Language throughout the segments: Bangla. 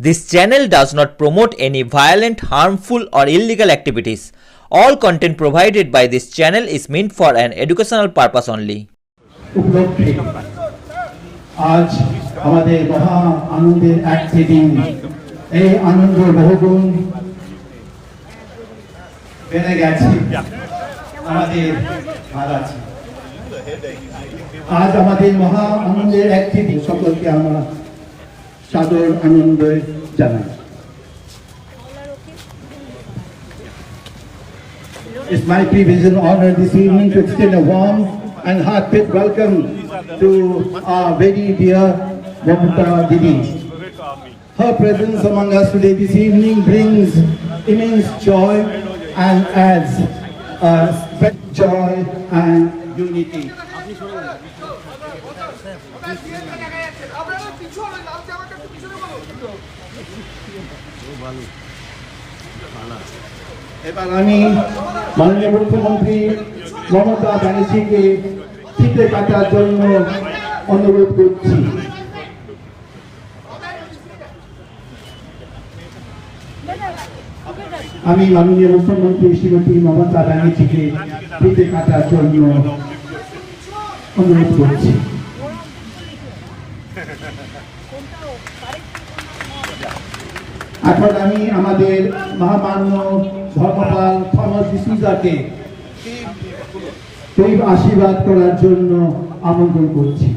This channel does not promote any violent, harmful, or illegal activities. All content provided by this channel is meant for an educational purpose only. আজ আমাদের মহা আনন্দের একটি দিন সকলকে আমরা সাদর আনন্দ জানাই It's my privilege and honor this evening to extend a warm and heartfelt welcome to our very dear Mamata Didi. Her presence among us today this evening brings immense joy and adds uh, spread joy and unity. এবার আমি মাননীয় মুখ্যমন্ত্রী মমতা ব্যানার্জিকে ফিতে কাটার জন্য অনুরোধ করছি। আমি মাননীয় মুখ্যমন্ত্রী শ্রীমতী মমতা ব্যানার্জিকে ফিতে কাটার জন্য অনুরোধ করছি। এখন আমি আমাদের মহামান্য ধর্মপাল থমাস আশীর্বাদ করার জন্য আমন্ত্রণ করছি।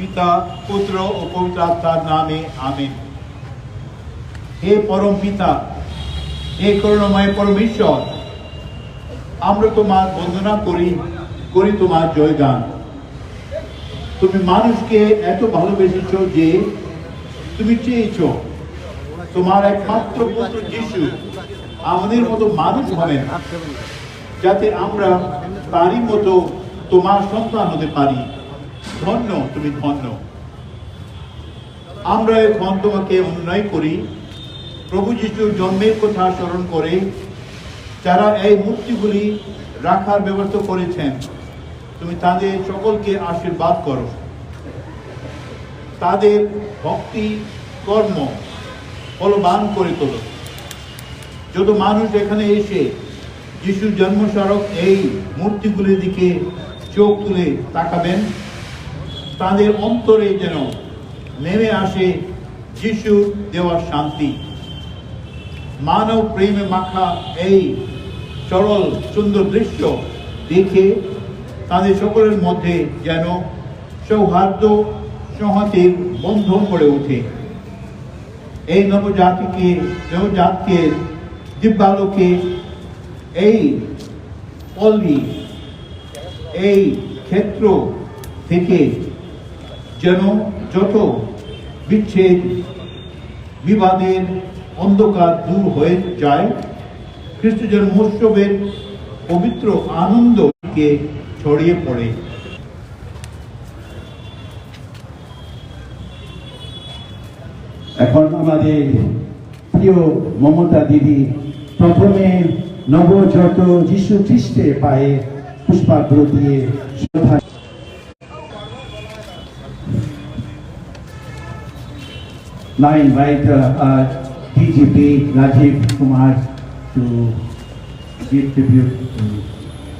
পিতা, পুত্র ও পবিত্র আত্মার নামে আমিন। হে পরম পিতা, হে করুণাময় পরমেশ্বর, আমরা তোমার বন্দনা করি করি তোমার জয়গান। তুমি মানুষকে এত ভালোবেসেছ যে তুমি চেয়েছ তোমার একমাত্র পুত্র যিশু আমাদের মতো মানুষ হবেন, যাতে আমরা তারই মতো তোমার সন্তান হতে পারি। ধন্য, তুমি ধন্য। আমরা এখন তোমাকে অনুনয় করি। প্রভু যিশুর জন্মের কথা স্মরণ করে যারা এই মূর্তিগুলি রাখার ব্যবস্থা করেছেন, তুমি তাদের সকলকে আশীর্বাদ করো। তাদের ভক্তি, কর্ম ফলবান করে তোলো। যত মানুষ এখানে এসে যিশুর জন্মস্মারক এই মূর্তিগুলির দিকে চোখ তুলে তাকাবেন তাদের অন্তরে যেন নেমে আসে যিশুর দেওয়ার শান্তি। মানব প্রেমে মাখা এই সরল সুন্দর দৃশ্য দেখে তাদের সকলের মধ্যে যেন সৌহার্দ্য সংহতির বন্ধন গড়ে ওঠে। এই নবজাতিকে, নবজাতকে, দিব্যালোকে এই পল্লী, এই ক্ষেত্র থেকে যেন যত বিচ্ছেদ, বিবাদের অন্ধকার দূর হয়ে যায়, খ্রিস্ট জন্মোৎসবের পবিত্র আনন্দকে ছড়িয়ে পড়ে। এখন আমাদের প্রিয় মমতা দিদি প্রথমে নবজত যিশু খ্রিস্টের পায়ে পুষ্পাগ্র দিয়ে শ্রদ্ধা now invite uh, uh, DGP Rajiv Kumar to give tribute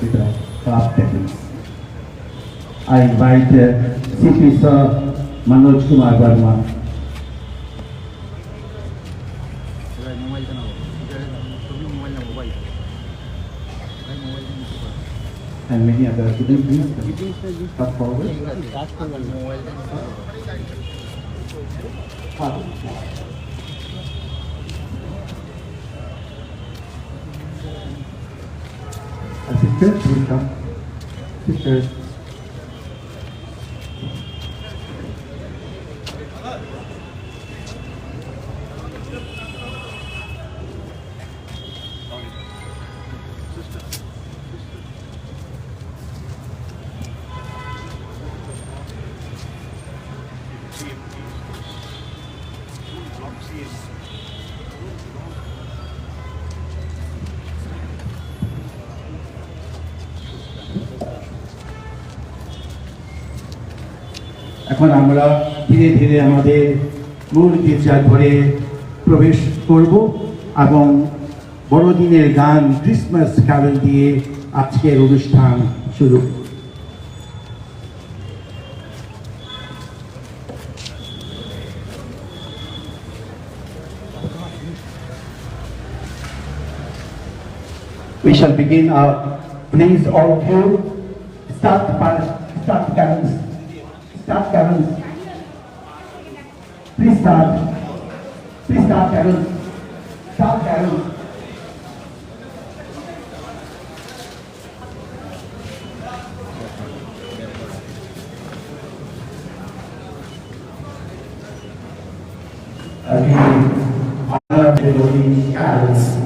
to the club techniques. I invite uh, CP Sir Manoj Kumar Verma and many other. Come forward. 跨度不大还是真实 এখন আমরা ধীরে ধীরে আমাদের মূল গির্জার ঘরে প্রবেশ করব এবং বড়দিনের গান ক্রিসমাস ক্যারল দিয়ে আজকের অনুষ্ঠান শুরু। We shall begin our, please all of you, start, Carol. Please start. Please start, Carol. Start, Carol. Okay. I love the Carol.